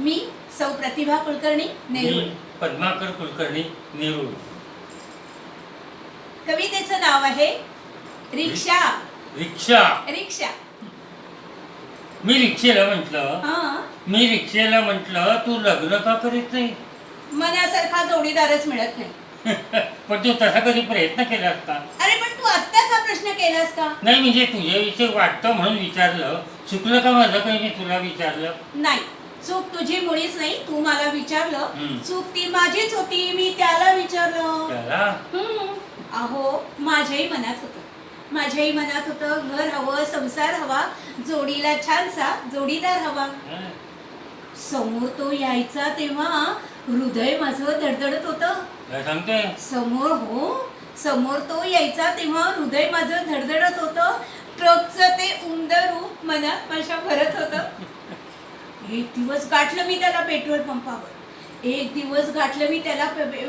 मी सौ प्रतिभा कुलकर्णी नेहरू पद्माकर कुलकर्णी नेरूळ. कवितेचं नाव आहे रिक्षा. रिक्षा. रिक्षा. मी रिक्षेला म्हटलं हा. मी रिक्षेला म्हटलं तू लग्न का करीत नाही? मनासारखा जोडीदारच मिळत नाही. पण तू तसा कधी प्रयत्न केला असता? अरे पण तू आत्ताच हा प्रश्न केलास का? नाही म्हणजे तुझ्याविषयी वाटतं म्हणून विचारलं. चुकलं का माझं काही मी तुला विचारलं? नाही. चूक तुझी मुळीच नाही तू मला विचारलं. चूक ती माझीच होती मी त्याला विचारलं. अहो माझ्याही मनात होतं. माझ्याही मनात होतं घर हवं संसार हवा जोडीला छानसा जोडीदार हवा. समोर तो यायचा तेव्हा हृदय माझं धडधडत होतं. समोर हो समोर तो यायचा तेव्हा हृदय माझं धडधडत होतं. ट्रकचं ते उमदं रूप मनात माझ्या भरत होतं. एक दिवस गाठलं मी त्याला पेट्रोल पंपावर. एक दिवस गाठलं मी त्याला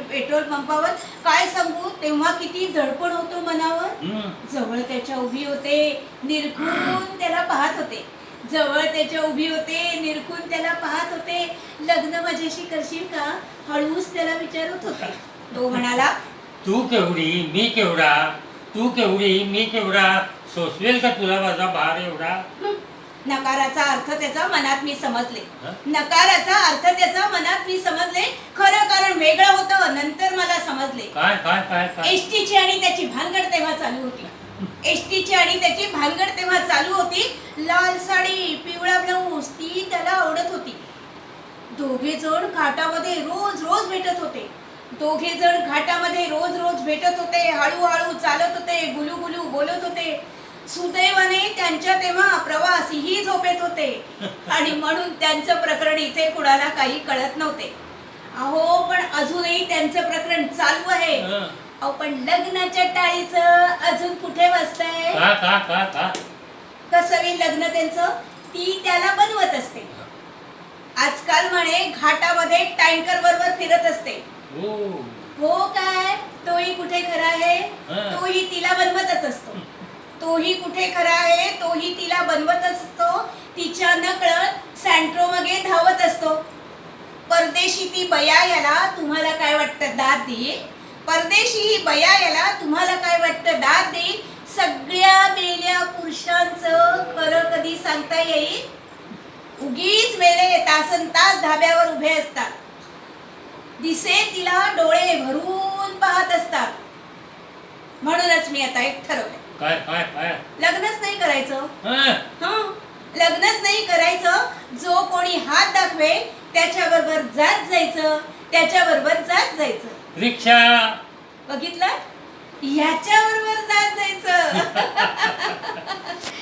पेट्रोल पंपावर. काय सांगू? तेव्हा किती धडपड होतो मनावर. जवळ त्याच्या उभी होते निरखून त्याला पाहत होते. जवळ त्याच्या उभी होते निरखून त्याला पाहत होते. लग्न माझ्याशी करशील का? हळूच त्याला विचारत होते. तो म्हणाला तू केवढी मी केवढा? तू केवढी मी केवढा? सोसवेल का तुला माझा भार एवढा. नकाराचा अर्थ त्याचा मनात मी समजले? नकाराचा अर्थ त्याचा मनात मी समजले. खरं कारण वेगळं होतं नंतर मला समजले. एसटीची आणि त्याची भानगड तेव्हा चालू होती. एसटीची आणि त्याची भानगड तेव्हा चालू होती. लाल साडी पिवळा ब्लाऊज ती त्याला आवडत होती. दोघे जण घाटामध्ये रोज रोज भेटत होते. दोघे जण घाटामध्ये रोज रोज भेटत होते. हळूहळू चालत होते गुलू गुलू बोलत होते. सुदैवाने त्यांच्या तेव्हा प्रवासीही झोपेत होते. आणि म्हणून त्यांचं प्रकरण इथे कुणाला काही कळत नव्हते. अहो पण अजूनही त्यांचं प्रकरण चालू आहे. अहो पण लग्नाच्या टाळीचं अजून कुठे वाजतंय का का का का? कसं होईल लग्न त्यांचं? ती त्याला बनवत असते. आजकाल म्हणे घाटामध्ये टँकर बरोबर फिरत असते. हो. हो काय? तोही कुठे खरा आहे. तोही तिला बनवतच असतो तोही कुठे खरा आहे? तोही तिला बनवत असतो. तिच्या नकळत सँट्रो मागे धावत असतो. परदेशी ती बया याला तुम्हाला काय वाटतं दाद देईल? परदेशी ही बया याला तुम्हाला काय वाटतं दाद देईल? सगळ्या मेल्या पुरुषांचं खरं कधी सांगता येईल? उगीच वेळे तासन तास धाब्यावर उभे असतात. दिसे तिला डोळे भरून पाहत असतात. म्हणूनच मी आता एक ठरवलं काय काय काय? लग्नच नाही करायचं. लग्नच नाही करायचं. जो कोणी हात दाखवे त्याच्याबरोबर जात जायचं. त्याच्याबरोबर जात जायचं. रिक्षा! बघितलं? याच्याबरोबर जात जायचं.